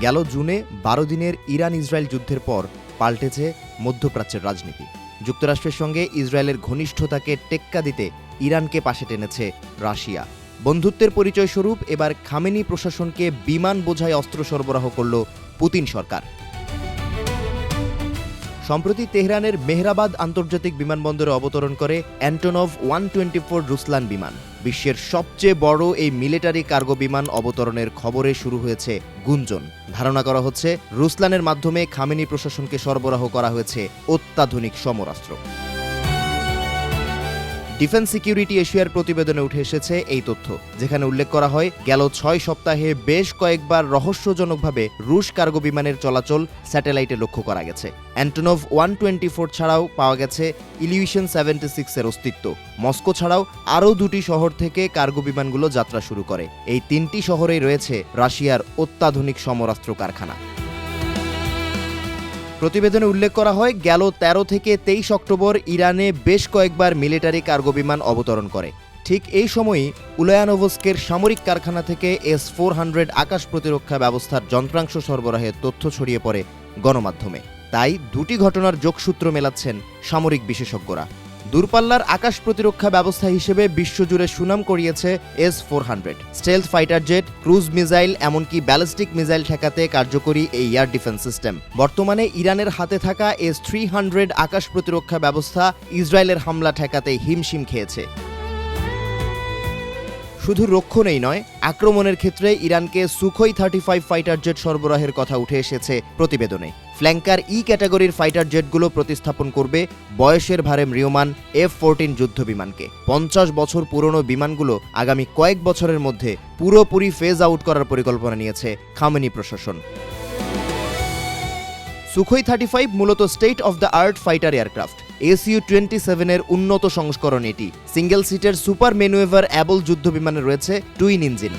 গেল জুনে বারো দিনের ইরান ইসরায়েল যুদ্ধের পর পাল্টেছে মধ্যপ্রাচ্যের রাজনীতি। যুক্তরাষ্ট্রের সঙ্গে ইসরায়েলের ঘনিষ্ঠতাকে টেক্কা দিতে ইরানকে পাশে টেনেছে রাশিয়া। বন্ধুত্বের পরিচয় স্বরূপ এবার খামেনি প্রশাসনকে বিমান বোঝায় অস্ত্র সরবরাহ করল পুতিন সরকার। সম্প্রতি তেহরানের মেহরাবাদ আন্তর্জাতিক বিমানবন্দরে অবতরণ করে Antonov one twenty four Ruslan বিমান। বিশ্বের সবচেয়ে বড় এই মিলিটারি কার্গো বিমান অবতরণের খবরে শুরু হয়েছে গুঞ্জন। ধারণা করা হচ্ছে, রুসলানের মাধ্যমে খামেনি প্রশাসনকে সরবরাহ করা হয়েছে অত্যাধুনিক সমরাস্ত্র। ডিফেন্স সিকিউরিটি এশিয়ার প্রতিবেদনে উঠে এসেছে এই তথ্য, যেখানে উল্লেখ করা হয়, গেল ছয় সপ্তাহে বেশ কয়েকবার রহস্যজনকভাবে রুশ কার্গো বিমানের চলাচল স্যাটেলাইটে লক্ষ্য করা গেছে। অ্যান্টনভ ওয়ান টোয়েন্টি ফোর ছাড়াও পাওয়া গেছে ইলিউশন সেভেন্টি সিক্সের অস্তিত্ব। মস্কো ছাড়াও আরও দুটি শহর থেকে কার্গো বিমানগুলো যাত্রা শুরু করে। এই তিনটি শহরেই রয়েছে রাশিয়ার অত্যাধুনিক সমরাস্ত্র কারখানা। প্রতিবেদনে উল্লেখ করা হয়, গেল ১৩ থেকে তেইশ অক্টোবর ইরানে বেশ কয়েকবার মিলিটারি কার্গো বিমান অবতরণ করে। ঠিক এই সময়ই উলায়ানোভস্কের সামরিক কারখানা থেকে এস ফোর হান্ড্রেড আকাশ প্রতিরক্ষা ব্যবস্থার যন্ত্রাংশ সরবরাহের তথ্য ছড়িয়ে পড়ে গণমাধ্যমে। তাই দুটি ঘটনার যোগসূত্র মেলাচ্ছেন সামরিক বিশেষজ্ঞরা। দূরপাল্লার আকাশ প্রতিরক্ষা ব্যবস্থা হিসেবে বিশ্বজুড়ে সুনাম করিয়েছে S four hundred stealth fighter jet, cruise missile, এমনকি ব্যালিস্টিক মিসাইল ঠেকাতে কার্যকরী এই এয়ার ডিফেন্স সিস্টেম। বর্তমানে ইরানের হাতে থাকা এস থ্রি হান্ড্রেড আকাশ প্রতিরক্ষা ব্যবস্থা ইসরায়েলের হামলা ঠেকাতে হিমশিম খেয়েছে। শুধু রক্ষণেই নয়, আক্রমণের ক্ষেত্রে ইরানকে Sukhoi thirty five fighter jet সরবরাহের কথা উঠে এসেছে প্রতিবেদনে। ফ্ল্যাঙ্কার ই ক্যাটাগরির ফাইটার জেটগুলো প্রতিস্থাপন করবে বয়সের ভারে ম্রিয়মান এফ ফোরটিন যুদ্ধ বিমানকে পঞ্চাশ বছর পুরনো বিমানগুলো আগামী কয়েক বছরের মধ্যে পুরোপুরি ফেজ আউট করার পরিকল্পনা নিয়েছে খামেনি প্রশাসন। সুখোই থার্টি ফাইভ মূলত state of the art fighter aircraft SU twenty সেভেনের উন্নত সংস্করণ এটি। সিঙ্গেল সিটের সুপার মেনুয়েভার অ্যাবল যুদ্ধ বিমানে রয়েছে টুইন ইঞ্জিন।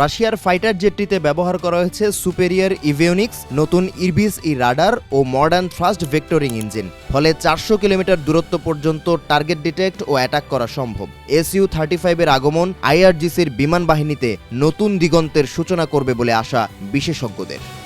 রাশিয়ার ফাইটার জেটটিতে ব্যবহার করা হয়েছে সুপেরিয়ার ইভিওনিক্স, নতুন ইরবিস ই রাডার ও মডার্ন থ্রাস্ট ভেক্টরিং ইঞ্জিন। ফলে চারশো কিলোমিটার দূরত্ব পর্যন্ত টার্গেট ডিটেক্ট ও অ্যাটাক করা সম্ভব। এসইউ থার্টি ফাইভের আগমন আইআরজিসির বিমান বাহিনীতে নতুন দিগন্তের সূচনা করবে বলে আশা বিশেষজ্ঞদের।